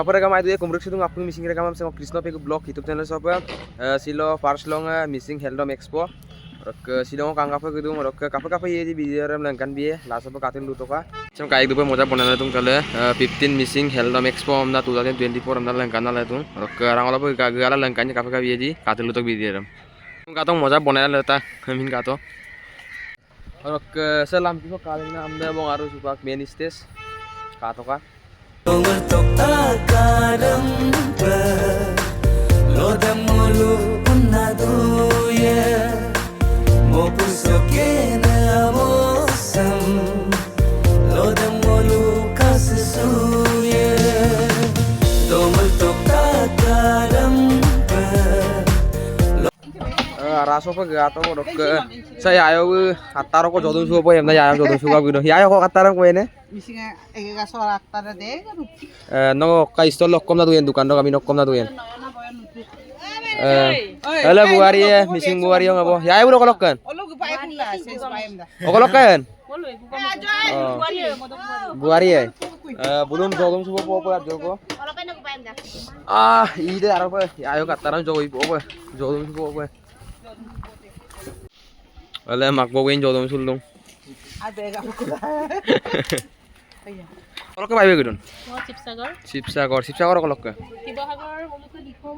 kapore kam ai du kumruk sidung apung missing rekam am krishna pe blog youtube channel sop silo first long missing heldom expo. Rok silong kang kape gedung rok kape kape ye di video ram langkan biye last apa katin lu toka sem kaik dupe moja bonana tung kale 15 missing heldom expo amna 2024 amna langkan ala tung rok rang ala pe gala langkan kape kape ye di katin lu tok video ram katong moja bonana leta min kato rok selam pipo kalina amna bong aru supak main তোমার তো টাকা raso pa gato mo dok sa yayo ataro ko jodun suwa po yamna yayo jodun suwa gino yayo ko ataran ko ene Misinga ega soal tara de garu. no ka istol lokkom na duyen dukan do kami nokkom na duyen Halo buari ya, missing buari yang apa? Ya ses paem da. Oh kolokkan. Buari ya. belum jogong subuh po apa jogo. Ah, ide apa? Ya ayo kataran jogo ibu apa? Jogong subuh apa? Wala mak bawain jogong sulung. Ga kula. Aya. Kolokkan পাইবে মই শিৱসাগৰ শিৱসাগৰ শিৱসাগৰ মূলতে লিখোঁ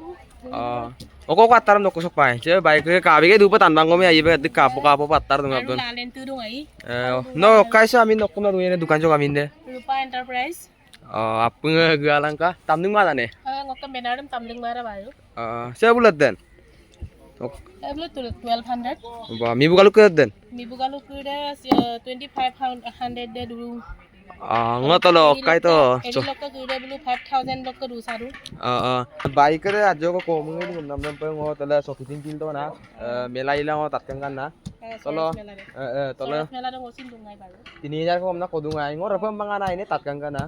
Ah, oko ko ataran dok sok pai. Je baik ke kabe ke dupa tandang kami ayi be dik kapo kapo patar dong আৰু abdun. লালেনটো দং Eh. Rupa enterprise Oh, apung galang ka. Tamning mana ne? ngকক বেনাৰম তামলিং Ah, দে দুৰু Ah, ngotolo kai to. এৰি লক্ক কুইৰে বোলো ফাইভ থাউজেণ্ড লক্ক দু চাৰু Ah, ah. Baik ke aja ko ko mung ni nam nam pe ngo tala so kitin kin to na. Eh, mela ila ngo tatkan kan na. Tolo. Eh, eh, tolo. মেলাটো মচিন দুঙাই বাৰু 3000 ko na ko dungai ngo ra pam mangana ini tatkan kan na.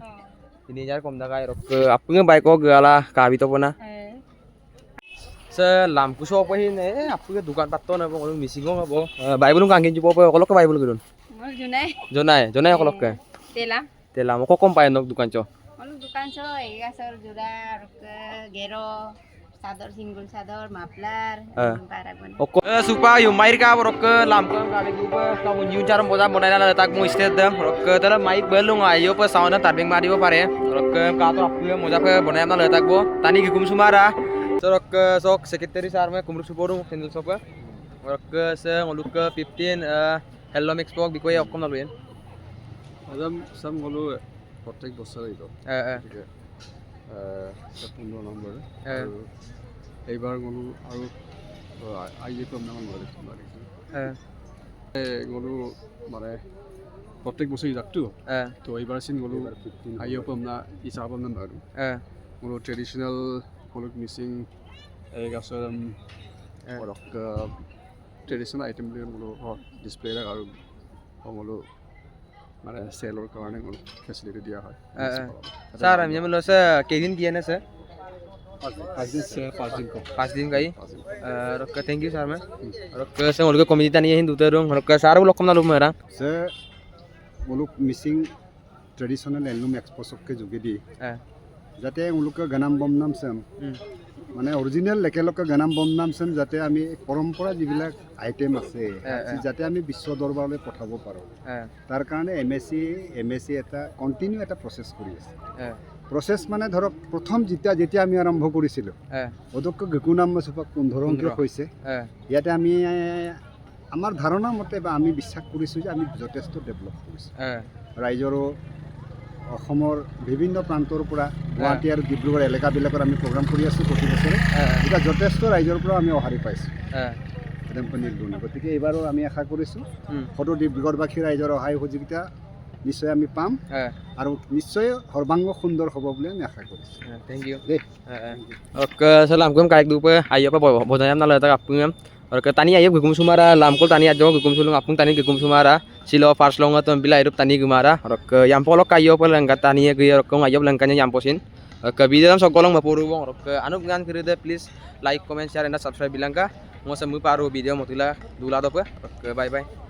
3000 ko na kai rok ke apung baik ko gala kabi ke dukan patto na bong missing ngong abo bai bulung kangin jupo pa kolok bai bulung gudun মোৰ জোনাই kolok ke তেলা ko kom paen nok dukan cho অলপ দোকান ছ এগাছৰ যোৰা আৰু গেৰ চাদৰ single চাদৰ muffler Ah. পাৰা বনাই oko supa yu mair ka rok ke lam ko ka be pa ka mun yu charam boda bonai na tak mo state dam rok ke tara mic belung ayo pa sauna tarbing mari bo pare rok ke ka to apu ke moja pe bonai na tak bo tani ki kum sumara so rok ke sok secretary sar me kumruk suporu kendel sopa rok ke se ngoluk ke 15 eh hello mix pok bikoy okkom na luyen eh eh গতিকে আহ, এটা পোন্ধৰ number Eh. আৰু এইবাৰ গ'লো আৰু I A P নাম eh গ'লো মানে প্ৰত্যেক বছৰে যাকতো eh তো এইবাৰ চিন গ'লো আই এ না হিচাপ নাম eh গ'লো ট্ৰেডিশ্যনেল গ'লো মিচিং এই গাছৰ Eh. ধৰক ট্ৰেডিশ্যনেল আইটেম বুলি গ'লো ডিছপ্লে আৰু গ'লো মানে চেলৰ কাৰণে গ'লো ফেচিলিটি দিয়া হয় Eh, eh. Sir, আমি বলো sir, কেইদিন দিয়ে না sir? পাঁচদিন পাঁচদিন কম পাঁচ দিন কাই পাঁচদিন রক্কা থ্যাংক ইউ স্যার মে রক্কা সে ওলকে কমিটি তানি হিন দুতে রুম রক্কা স্যার বলো কম না লুম মেরা যে মুলুক মিচিং ট্ৰেডিশ্যনেল এলুম এক্সপ'চকে যোগেদি হ্যাঁ যাতে এওঁলোকে গানাম বমনাম চাম। মানে অৰিজিনেল একেলগে গানাম বমনাম চাম যাতে আমি পৰম্পৰা যিবিলাক আইটেম আছে। যাতে আমি বিশ্ব দৰবাৰলৈ পঠাব পাৰোঁ। তাৰ কাৰণে M S C M S C এটা কণ্টিনিউ এটা প্ৰচেছ কৰি আছে। প্ৰচেছ মানে ধৰক প্ৰথম যেতিয়া যেতিয়া আমি আৰম্ভ কৰিছিলোঁ অধ্যক্ষ গেকুনাম চোপাক পোন্ধৰ অঙ্ক হৈছে। ইয়াতে আমি আমাৰ ধাৰণা মতে বা আমি বিশ্বাস কৰিছোঁ যে আমি যথেষ্ট ডেভেলপ কৰিছোঁ। ৰাইজৰো অসমৰ বিভিন্ন প্ৰান্তৰ পৰা গুৱাহাটী আৰু ডিব্ৰুগড় এলেকাবিলাকত আমি প্ৰগ্ৰাম কৰি আছোঁ প্ৰতি বছৰে। এতিয়া যথেষ্ট ৰাইজৰ পৰা আমি সঁহাৰি পাইছোঁ। হ্যাঁ একদম গতিকে এইবাৰো আমি আশা কৰিছোঁ সদৌ ডিব্ৰুগড়বাসী ৰাইজৰ সহায় সহযোগিতা নিশ্চয় আমি পাম আৰু নিশ্চয় সৰ্বাংগ সুন্দৰ হ'ব বুলি আমি আশা কৰিছোঁ। থ্যাংক ইউ দেই। সে লাম কম কাইক দুপে আইয়া পা বজায়াম না লতা আপু এম রক্কা তানি আইয়া গুকুম সুমারা লাম কল তানি আজো গুকুম সুলung apung tani gukum sumara silo fars longa tom bila hidup tani gumara rok yam polok kayo pel langkat tani ya gaya rok ayam langkanya yam posin ke video dalam sogolong mapuru bong rok anu ngan kiride please like comment share and subscribe bilang ka mo semu paru video motila dula dope rok bye bye